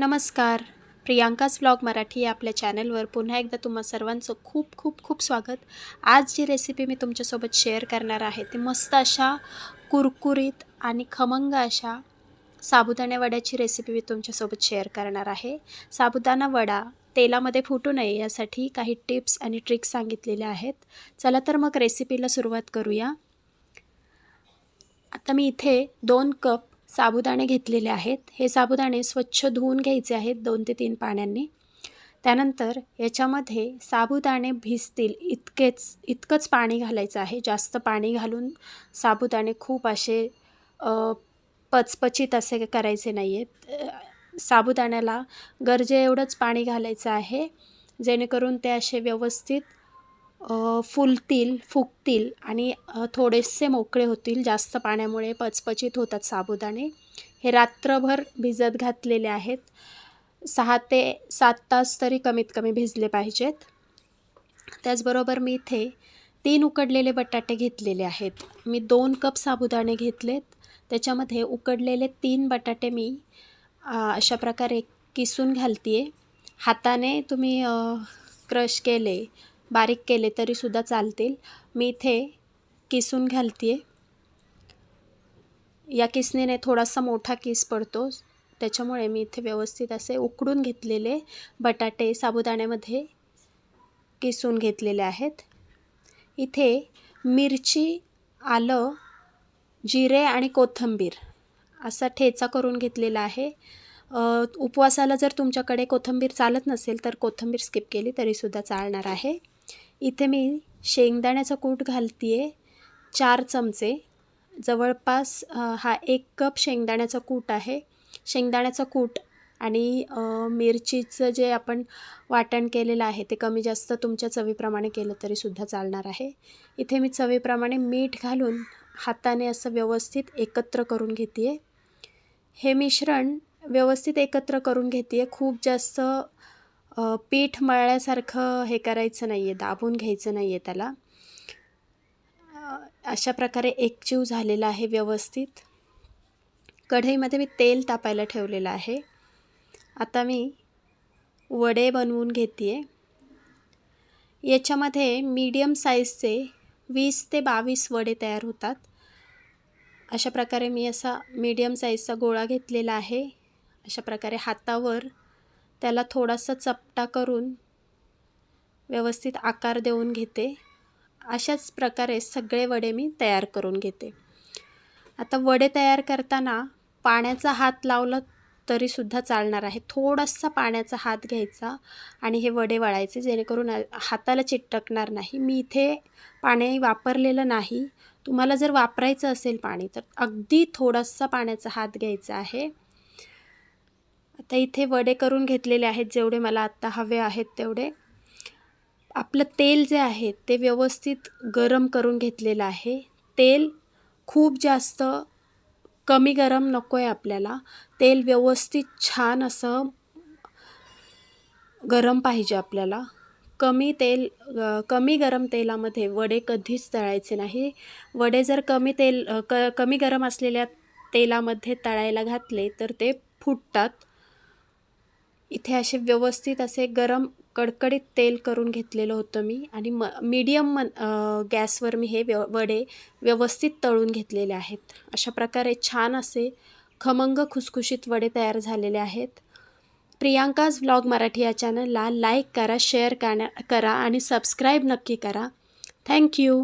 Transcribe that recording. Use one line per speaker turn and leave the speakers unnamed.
नमस्कार. प्रियांकाच ब्लॉग मराठी या आपल्या चॅनलवर पुन्हा एकदा तुम्हा सर्वांचं खूप खूप खूप स्वागत. आज जी रेसिपी मी तुमच्यासोबत शेअर करणार आहे ती मस्त अशा कुरकुरीत आणि खमंग अशा साबुदाणा वड्याची रेसिपी मी तुमच्यासोबत शेअर करणार आहे. साबुदाणा वडा तेलामध्ये फुटू नये यासाठी काही टिप्स आणि ट्रिक्स सांगितलेल्या आहेत. चला तर मग रेसिपीला सुरुवात करूया. आता मी इथे दोन कप साबुदाणे घेतलेले आहेत. हे साबुदाणे स्वच्छ धुवून घ्यायचे आहेत दोन ते तीन पाण्याने. त्यानंतर याच्यामध्ये साबुदाणे भिजतील. इतकेच इतकंच पाणी घालायचं आहे. जास्त पाणी घालून साबुदाणे खूप असे पचपचित असे करायचे नाही आहेत साबुदाण्याला गरजे एवढंच पाणी घालायचं आहे जेणेकरून ते असे व्यवस्थित फुलतील फुगतील आणि थोडेसे मोकळे होतील. जास्त पाण्यामुळे पचपचित होतात साबुदाणे. हे रात्रभर भिजत घातलेले आहेत. सहा ते सात तास तरी कमीत कमी भिजले पाहिजेत. त्याचबरोबर मी इथे तीन उकडलेले बटाटे घेतलेले आहेत. मी दोन कप साबुदाणे घेतलेत. त्याच्यामध्ये उकडलेले तीन बटाटे मी अशा प्रकारे किसून घालते आहे हाताने तुम्ही क्रश केले बारीक केले तरीसुद्धा चालतील. मी इथे किसून घालते या किसणीने थोडासा मोठा किस पडतो. त्याच्यामुळे मी इथे व्यवस्थित असे उकडून घेतलेले बटाटे साबुदाण्यामध्ये किसून घेतलेले आहेत. इथे मिरची आलं जिरे आणि कोथिंबीर असा ठेचा करून घेतलेला आहे. उपवासाला जर तुमच्याकडे कोथिंबीर चालत नसेल तर कोथिंबीर स्किप केली तरीसुद्धा चालणार आहे. इथे मी शेंगदाण्याचा कूट घालते आहे चार चमचे. जवळपास हा एक कप शेंगदाण्याचा कूट आहे. शेंगदाण्याचा कूट आणि मिरचीचं जे आपण वाटण केलेलं आहे ते कमी जास्त तुमच्या चवीप्रमाणे केलं तरीसुद्धा चालणार आहे. इथे मी चवीप्रमाणे मीठ घालून हाताने असं व्यवस्थित एकत्र करून घेते आहे हे मिश्रण व्यवस्थित एकत्र करून घेते आहे खूप जास्त पीठ मळल्यासारखं हे करायचं नाही आहे दाबून घ्यायचं नाही आहे त्याला अशा प्रकारे एकजीव झालेला आहे व्यवस्थित. कढईमध्ये मी तेल तापायला ठेवलेलं आहे. आता मी वडे बनवून घेते आहे याच्यामध्ये मीडियम साईजचे वीस ते बावीस वडे तयार होतात. अशा प्रकारे मी असा मीडियम साईजचा गोळा घेतलेला आहे. अशा प्रकारे हातावर त्याला थोडासा चपटा करून व्यवस्थित आकार देऊन घेते. अशाच प्रकारे सगळे वडे मी तयार करून घेते. आता वडे तयार करताना पाण्याचा हात लावला तरीसुद्धा चालणार आहे. थोडासा पाण्याचा हात घ्यायचा आणि हे वडे वळायचे जेणेकरून हाताला चिटकणार नाही. मी इथे पाणी वापरलेलं नाही. तुम्हाला जर वापरायचं असेल पाणी तर अगदी थोडासा पाण्याचा हात घ्यायचा आहे. तर इथे वडे करून घेतलेले आहेत जेवढे मला आत्ता हवे आहेत तेवढे. आपलं तेल जे आहे ते व्यवस्थित गरम करून घेतलेलं आहे. तेल खूप जास्त कमी गरम नको आहे आपल्याला. तेल व्यवस्थित छान असं गरम पाहिजे आपल्याला. कमी तेल कमी गरम तेलामध्ये वडे कधीच तळायचे नाही. वडे जर कमी तेल क कमी गरम असलेल्या तेलामध्ये तळायला घातले तर ते फुटतात. इथे असे व्यवस्थित असे गरम कडकडीत तेल करून घेतलेलं होतं मी आणि म मीडियम मन गॅसवर मी हे व्यव वडे व्यवस्थित तळून घेतलेले आहेत. अशा प्रकारे छान असे खमंग खुसखुशीत वडे तयार झालेले आहेत. प्रियांकाज व्लॉग मराठी या चॅनलला लाईक करा शेअर करा करा आणि सबस्क्राईब नक्की करा. थँक्यू